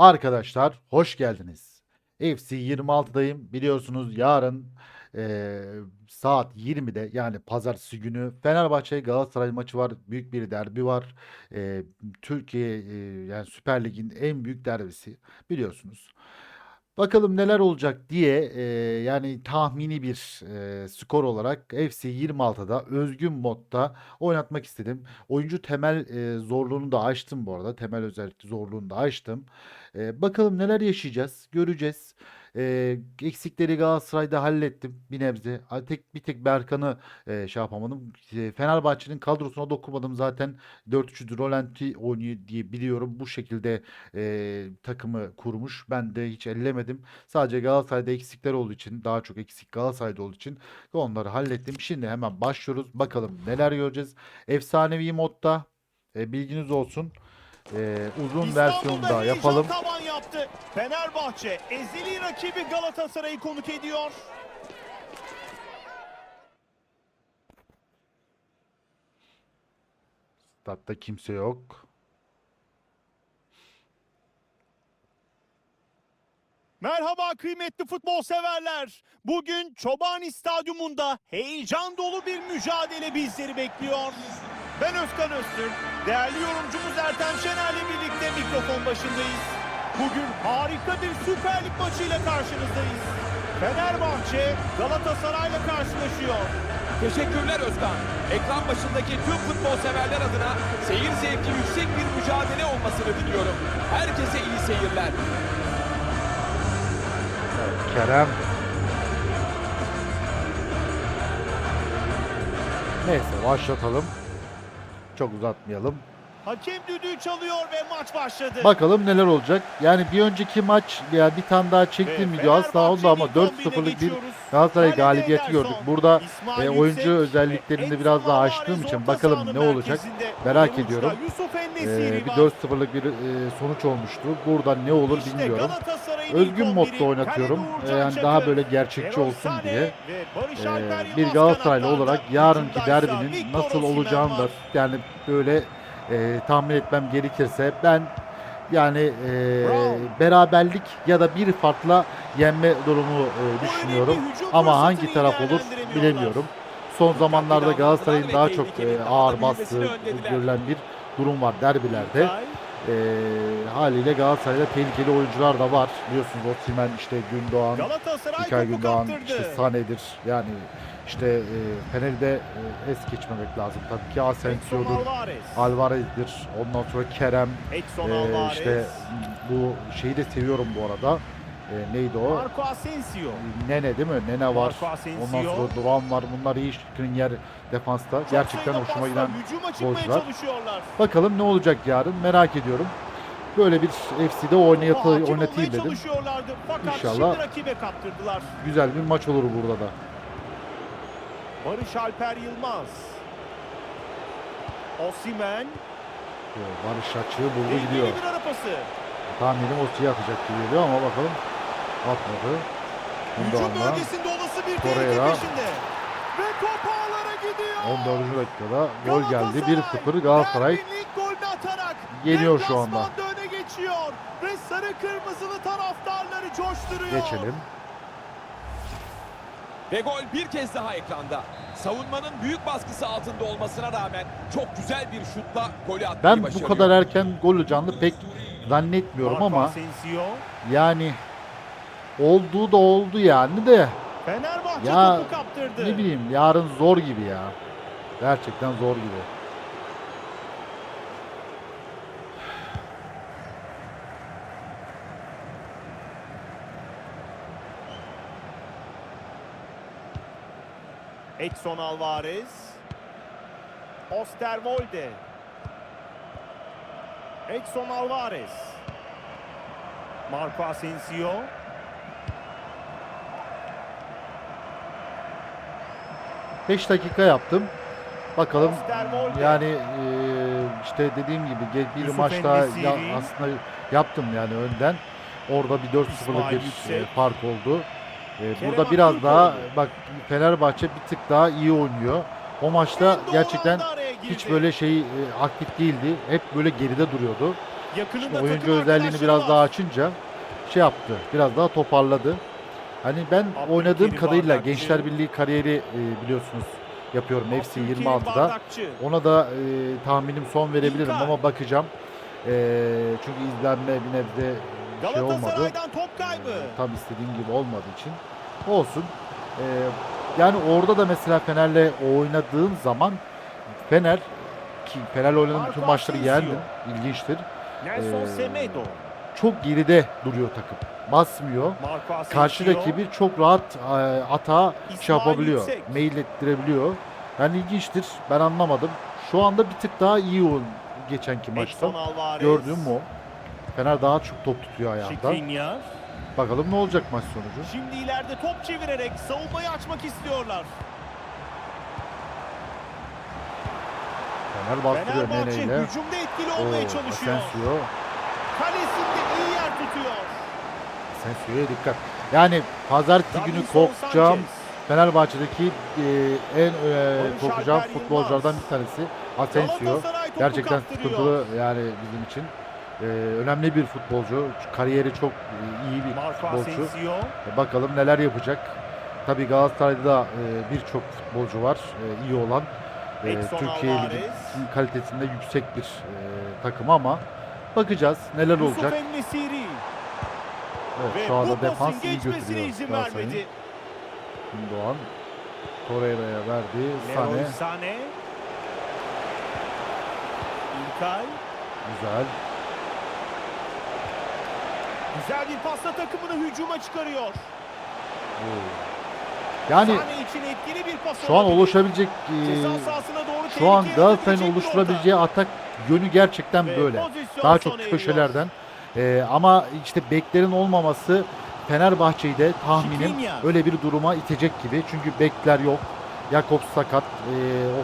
Arkadaşlar hoş geldiniz. FC 26'dayım. Biliyorsunuz yarın eee, saat 20'de yani pazartesi günü Fenerbahçe Galatasaray maçı var. Büyük bir derbi var. Eee, Türkiye eee, yani Süper Lig'in en büyük derbisi biliyorsunuz. Bakalım neler olacak diye eee, yani tahmini bir eee, skor olarak FC 26'da özgün modda oynatmak istedim. Oyuncu temel eee, zorluğunu da açtım bu arada. Temel özellik zorluğunu da açtım. Eee, bakalım neler yaşayacağız, göreceğiz. Eee, eksikleri Galatasaray'da hallettim bir nebze. Tek bir tek Berkan'ı eee, şey yapamadım. Eee, Fenerbahçe'nin kadrosuna dokunmadım zaten. 4-3'ü Rolanti oynuyor diye biliyorum. Bu şekilde eee, takımı kurmuş. Ben de hiç ellemedim. Sadece Galatasaray'da eksikler olduğu için, daha çok eksik Galatasaray'da olduğu için onları hallettim. Şimdi hemen başlıyoruz. Bakalım neler göreceğiz. Efsanevi modda e, bilginiz olsun. E, uzun İstanbul'da versiyonda yapalım. tavan yaptı. Fenerbahçe ezeli rakibi Galatasaray'ı konuk ediyor. Statta kimse yok. Merhaba kıymetli futbol severler. Bugün Çobani Stadyumunda heyecan dolu bir mücadele bizleri bekliyor. Ben Özkan Öztürk, değerli yorumcumuz Ertem Şener'le birlikte mikrofon başındayız. Bugün harika bir Süper Lig maçıyla karşınızdayız. Fenerbahçe Galatasaray'la karşılaşıyor. Teşekkürler Özkan. Ekran başındaki tüm futbol severler adına seyir zevki yüksek bir mücadele olmasını diliyorum. Herkese iyi seyirler. Kerem. Neyse başlatalım. Çok uzatmayalım. Hakem düdüğü çalıyor ve maç başladı. Bakalım neler olacak. Yani bir önceki maç ya bir tane daha çektiğim video asla oldu ama Fenerbahçe'nin 4-0'lık bir. Galatasaray galibiyeti gördük. Burada İsmail e, oyuncu Yüksek özelliklerini biraz daha açtığım için bakalım ne olacak merak ediyorum. E, bir var. 4-0'lık bir e, sonuç olmuştu. Burada ne olur bilmiyorum. Özgün modda 11'i, oynatıyorum. E, yani daha böyle gerçekçi olsun diye. Alper bir Galatasaraylı olarak yarınki derbinin nasıl olacağını da yani böyle e, tahmin etmem gerekirse ben yani e, beraberlik ya da bir farkla yenme durumu e, düşünüyorum. Ama hangi taraf olur bilemiyorum. Son zamanlarda Galatasaray'ın daha çok e, ağır bastığı görülen bir durum var derbilerde. E, haliyle Galatasaray'da tehlikeli oyuncular da var. Biliyorsunuz Osimhen işte Gündoğan, İlkay Gündoğan, kaptırdı. işte Sane'dir. Yani işte e, Fener'i de e, es geçmemek lazım tabii ki. Asensio'dur, Alvarez. Alvarez'dir. Ondan sonra Kerem. E, işte bu şeyi de seviyorum bu arada. E, neydi o? Marco Asensio. Nene değil mi? Nene var. Ondan sonra Duran var. Bunlar iyi Skriniar defansta. Çok Gerçekten hoşuma giden golcüler. Bakalım ne olacak yarın merak ediyorum. Böyle bir FC'de oynayatı, oynatayım dedim. İnşallah. Güzel bir maç olur burada da. Barış Alper Yılmaz. Osimen. Barış açığı buldu gidiyor. Tahminim Ossi'ye atacak gibi geliyor ama bakalım. Atmadı. Hücum Gündoğan'la bölgesinde olası bir tehlike Torreira. peşinde. Ve top ağlara gidiyor. 14. dakikada gol geldi. Galatasaray 1-0 Galatasaray golünü atarak yeniyor şu anda. öne geçiyor. Ve sarı kırmızılı taraftarları coşturuyor. geçelim. Ve gol bir kez daha ekranda. Savunmanın büyük baskısı altında olmasına rağmen çok güzel bir şutla golü atmayı Ben bu kadar erken gol olacağını pek zannetmiyorum ama yani olduğu da oldu yani de Fenerbahçe Ya, topu kaptırdı. ne bileyim yarın zor gibi ya. Gerçekten zor gibi. Edson Alvarez. Osterwolde. Edson Alvarez. Marco Asensio. Beş dakika yaptım. Bakalım yani e, işte dediğim gibi bir Yusuf maçta En-Nesyri. ya, aslında yaptım yani önden. Orada bir 4-0'lık İsmail bir e, fark oldu. E, burada biraz daha bak Fenerbahçe bir tık daha iyi oynuyor. O maçta gerçekten hiç böyle şey e, aktif değildi. Hep böyle geride duruyordu. İşte oyuncu özelliğini biraz daha açınca şey yaptı. Biraz daha toparladı. Hani ben oynadığım kadarıyla. Gençler Birliği kariyeri e, biliyorsunuz yapıyorum FC Abdülkerim 26'da. Bardakçı. Ona da e, tahminim son verebilirim ama bakacağım. E, çünkü izlenme bir nebze şey olmadı. Top kaybı. Tam istediğim gibi olmadığı için. Olsun. E, yani orada da mesela Fener'le oynadığım zaman Fener ki Fener'le oynadığım bütün maçları yendim. İlginçtir. Nelson Ee, Semedo. Çok geride duruyor takım. Basmıyor. Karşı rakibi çok rahat e, atağa şey yapabiliyor. Mail ettirebiliyor. Yani ilginçtir. Ben anlamadım. Şu anda bir tık daha iyi oyun geçenki maçta. Gördüğüm o. Fener daha çok top tutuyor ayağında. Bakalım ne olacak maç sonucu. Şimdi ileride top çevirerek savunmayı açmak istiyorlar. Fenerbahçe neneyle. hücumda etkili Oo, olmaya çalışıyor. Asensio. Kalesinde iyi yer tutuyor. Asensio'ya dikkat. Yani pazartesi günü Davinson korkacağım. Sanchez. Fenerbahçe'deki e, en e, korkacağım Alper futbolculardan Yılmaz. bir tanesi Asensio. Galatasaray topu Gerçekten kaptırıyor. sıkıntılı yani bizim için. E, önemli bir futbolcu. Kariyeri çok e, iyi bir Marco futbolcu. Asensio. E, Bakalım neler yapacak. Tabii Galatasaray'da da e, birçok futbolcu var e, iyi olan. E, Edson Türkiye Ligi Alvarez. kalitesinde yüksek bir e, takım ama bakacağız neler olacak. Evet, Ve şu anda defans iyi götürüyor Galatasaray'ın. vermedi. Doğan Torreira'ya verdi. Sane Sané. İlkay. güzel. Güzel bir pasla takımını hücuma çıkarıyor. Oo. Yani şu an oluşabilecek e, şu an Galatasaray'ın oluşturabileceği atak yönü gerçekten böyle. Daha çok köşelerden. E, ama işte beklerin olmaması Fenerbahçe'yi de tahminim öyle bir duruma itecek gibi. Çünkü bekler yok. Jakobs sakat. E,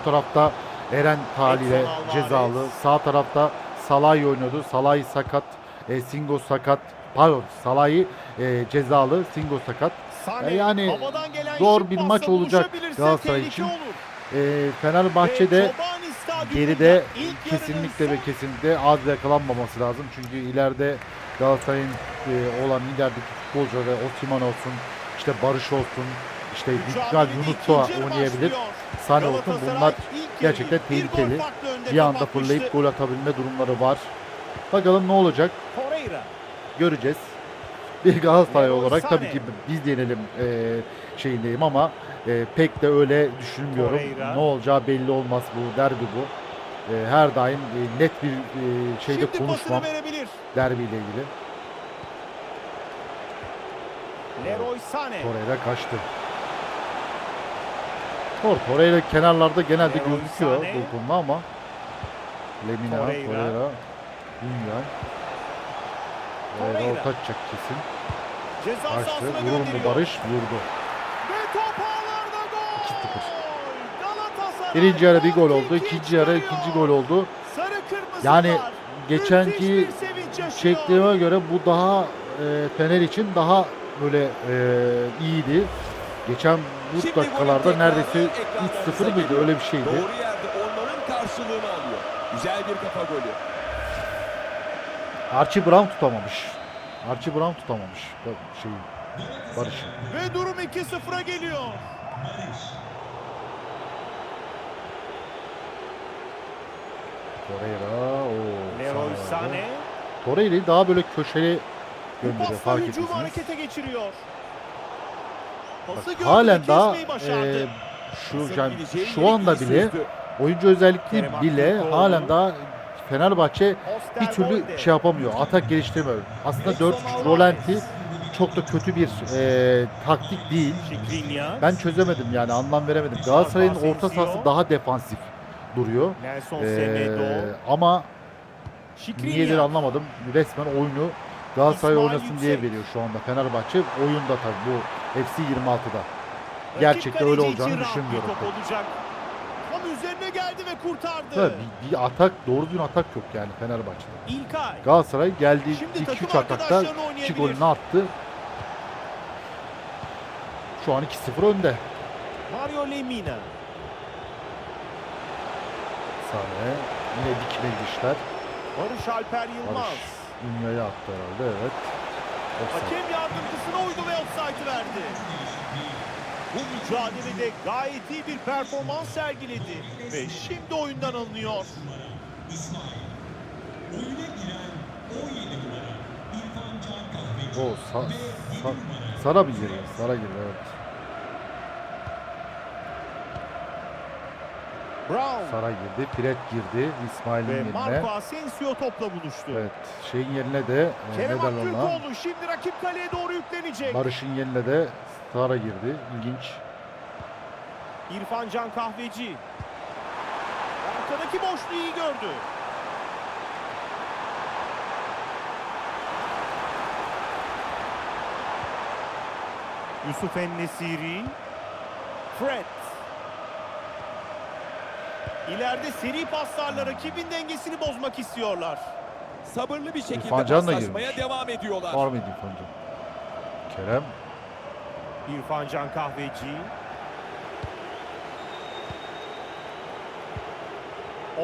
o tarafta Eren Alvarez. cezalı. Sağ tarafta Salay oynuyordu. Salay sakat. E, Singo sakat. Pardon Salah'ı e, cezalı. Singo sakat. Sané, E, yani zor bir maç olacak Galatasaray için. E, Fenerbahçe'de Ve geride kesinlikle ve kesinlikle az yakalanmaması lazım. Çünkü ileride Galatasaray'ın e, olan ilerideki futbolcuları Osimhen olsun, işte Barış olsun, işte mücadelede Yunus oynayabilir. Sane olsun bunlar gerçekten tehlikeli. bir anda fırlayıp gol atabilme durumları var. Bakalım ne olacak göreceğiz. Bir Galatasaray olarak tabii ki biz yenelim e, şeyindeyim ama e, pek de öyle düşünmüyorum. Torreira. Ne olacağı belli olmaz bu derbi bu. E, her daim e, net bir e, şeyde Şimdi konuşmam derbiyle ilgili. Leroy Sané. Torreira kaçtı. Tor Torreira kenarlarda genelde Leroy gözüküyor Sané. dokunma ama Lemina, Torreira. Torreira, Torreira. orta atacak kesin. Sahasına Vurur mu. Barış? Vurdu. Ve top ağlarda gol. 2-0. Galatasaray Birinci yarı bir gol oldu. ikinci yarı ikinci gol oldu. Yani geçenki. Çektiğime göre bu daha e, Fener için daha böyle e, iyiydi. Geçen bu Şimdi dakikalarda neredeyse tekrarı ekranlarınıza 3-0 mıydı öyle bir şeydi. Doğru yerde onların karşılığını alıyor. Güzel bir kafa golü. Archie Brown tutamamış. Archie Brown tutamamış. Şeyi, Barış'ı. Ve durum 2-0'a geliyor. Torreira. Oo, Leroy Sané. Torreira'yı daha böyle köşeli gönderiyor fark ettiyseniz. harekete geçiriyor. Pası Bak, halen daha e, şu yani şu anda bile oyuncu özellikli Kerem bile halen daha Fenerbahçe bir türlü şey yapamıyor. Atak geliştirmiyor. Aslında Edson 4-3 Alvarez. Rolanti çok da kötü bir e, taktik değil. Ben çözemedim yani anlam veremedim. Galatasaray'ın orta sahası daha defansif duruyor. Ee, ama niyedir anlamadım. Resmen oyunu Galatasaray oynasın diye veriyor şu anda Fenerbahçe. Oyunda tabii bu FC 26'da. Rakip gerçekten öyle olacağını düşünmüyorum. Üzerine geldi ve kurtardı. Tabii bir, bir atak, doğru düzgün atak yok yani Fenerbahçe'de. İlkay. Galatasaray geldiği Şimdi takım 2-3 atakta arkadaşlarını 2 oynayabilir. golünü attı. Şu an 2-0 önde. Mario Lemina. Sahne. Yine dikine gidişler. Barış Alper Yılmaz. Barış Ünye'ye attı herhalde evet. Offside. Hakem yardımcısına uydu ve offside verdi. Bu mücadelede gayet iyi bir performans sergiledi ve şimdi oyundan alınıyor. O sa, sa, Sara mı giriyor? Sara giriyor evet. Brown Sara girdi. Piret girdi. İsmail'in ve yerine. Marco Asensio topla buluştu. Evet. Şeyin yerine de e, Kerem? Aktürkoğlu şimdi rakip kaleye doğru yüklenecek. Barış'ın yerine de Sara girdi. İlginç. İrfan Can Kahveci. Arkadaki boşluğu iyi gördü. Yusuf Ennesiri. Fred. İleride seri paslarla rakibin dengesini bozmak istiyorlar. Sabırlı bir şekilde İrfan Can da paslaşmaya girmiş. devam ediyorlar. Var mıydı İrfan Can? Kerem. İrfan Can Kahveci.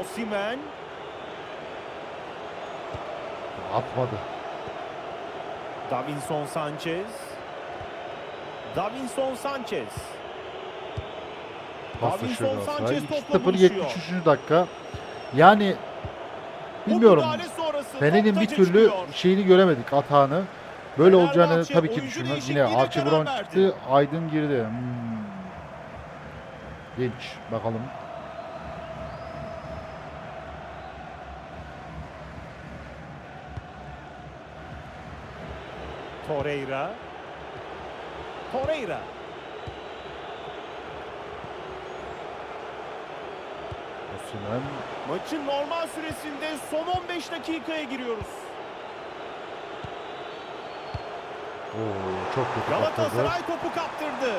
Osimen. Atmadı. Davinson Sanchez. Davinson Sanchez. Davinson. Sanchez topla 2-0 buluşuyor. 73. dakika. Yani bilmiyorum. Fener'in bir türlü çıkıyor. şeyini göremedik atağını. Böyle olacağını tabii ki düşünmez. Yine Brown verdi. çıktı. Aydın girdi. Hmm. Genç. Bakalım. Torreira. Torreira. Osimhen. Maçın normal süresinde son 15 dakikaya giriyoruz. Oo, çok kötü. Galatasaray topu kaptırdı.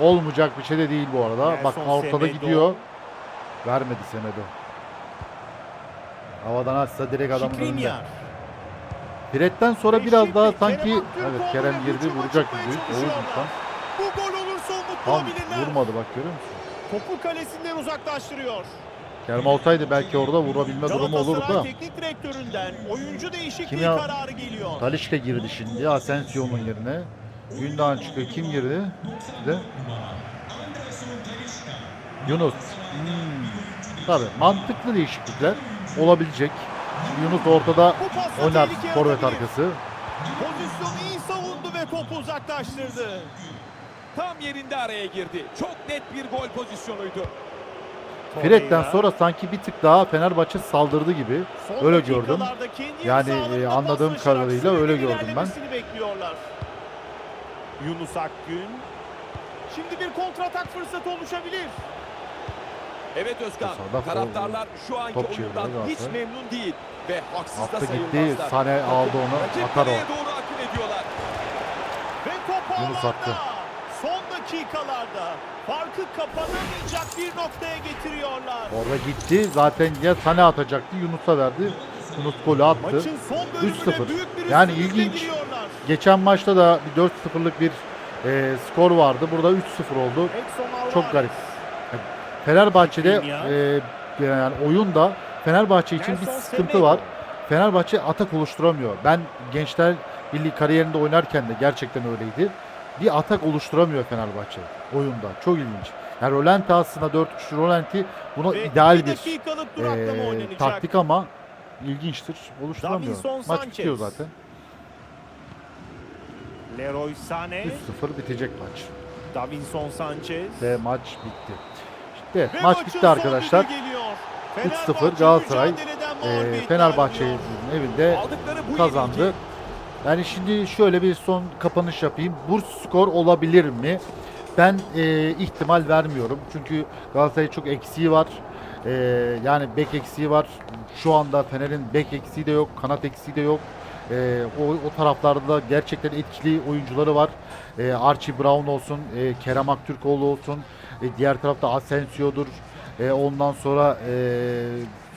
Olmayacak bir şey de değil bu arada. Bak Nelson ortada Semedo. gidiyor. Vermedi Semedo. Havadan atsa direkt adamın önünde. Şikrinyar. Piret'ten sonra biraz daha sanki evet Kerem girdi vuracak gibi. Oğlum lan. Bu gol olursa umutlu Tam olabilirler. vurmadı bak görüyor musun? Topu kalesinden uzaklaştırıyor. Kerem olsaydı belki orada vurabilme durumu olurdu da. teknik direktöründen oyuncu değişikliği Kim ya? kararı geliyor. Talişka girdi şimdi Asensio'nun yerine. Gündoğan çıkıyor. Kim girdi? Bir de Yunus. Hmm. Tabii mantıklı değişiklikler olabilecek. Yunus ortada Bu pasla oynar tehlike forvet yaratabilir. arkası. Pozisyonu iyi savundu ve topu uzaklaştırdı. Tam yerinde araya girdi. Çok net bir gol pozisyonuydu. Torreira. sonra sanki bir tık daha Fenerbahçe saldırdı gibi. Son öyle gördüm. Yani, e, anladığım kadarıyla öyle gördüm ben. Yunus Akgün. Şimdi bir kontratak fırsatı oluşabilir. Evet Özkan. Sağda Taraftarlar şu anki top oyundan hiç memnun değil. Ve haksız da Attı gitti. sayılmazlar. Sane aldı onu. Atar o. Yunus attı. Dakikalarda farkı kapanamayacak bir noktaya getiriyorlar. Orada gitti. Zaten ya Sane atacaktı. Yunus'a verdi. Yunus golü attı. Maçın son bölümüne 3-0. büyük bir Yani ilginç. Geçen maçta da bir 4-0'lık bir e, skor vardı. Burada 3-0 oldu. Çok garip. Fenerbahçe'de e, yani oyunda Fenerbahçe için bir sıkıntı var. Fenerbahçe atak oluşturamıyor. Ben Gençler Birliği kariyerinde oynarken de gerçekten öyleydi. Bir atak oluşturamıyor Fenerbahçe oyunda. Çok ilginç. Yani Rolanti aslında 4 3 Rolanti buna Ve ideal bir e, taktik ama ilginçtir. Oluşturamıyor. Maç Sanchez. bitiyor zaten. Leroy Sané, 3-0 bitecek maç. Davinson Sanchez. Ve maç bitti. İşte Ve maç bitti arkadaşlar. düdüğü geliyor. 3-0 Fenerbahçe Galatasaray e, Fenerbahçe'nin evinde kazandı. Yani şimdi şöyle bir son kapanış yapayım. Burs skor olabilir mi? Ben e, ihtimal vermiyorum. Çünkü Galatasaray'ın çok eksiği var. E, yani bek eksiği var. Şu anda Fener'in bek eksiği de yok. Kanat eksiği de yok. E, o, o taraflarda gerçekten etkili oyuncuları var. E, Archie Brown olsun, e, Kerem Aktürkoğlu olsun. E, diğer tarafta Asensio'dur. E, ondan sonra e,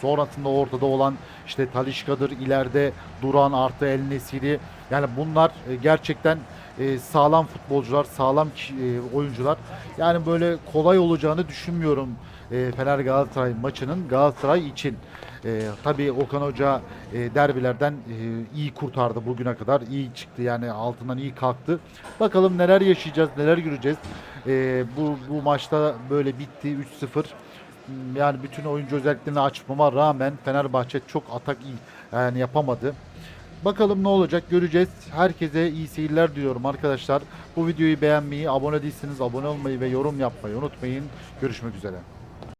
sonrasında ortada olan işte Talişka'dır, ileride Duran artı El Nesiri. Yani bunlar e, gerçekten e, sağlam futbolcular, sağlam e, oyuncular. Yani böyle kolay olacağını düşünmüyorum Fener Galatasaray maçının Galatasaray için. E, tabii Okan Hoca e, derbilerden e, iyi kurtardı bugüne kadar. iyi çıktı yani altından iyi kalktı. Bakalım neler yaşayacağız, neler göreceğiz. E, bu, bu maçta böyle bitti 3-0. Hmm, Yani bütün oyuncu özelliklerini açmama rağmen Fenerbahçe çok atak yani yapamadı. Bakalım ne olacak göreceğiz. Herkese iyi seyirler diliyorum arkadaşlar. Bu videoyu beğenmeyi, abone değilseniz abone olmayı ve yorum yapmayı unutmayın. Görüşmek üzere.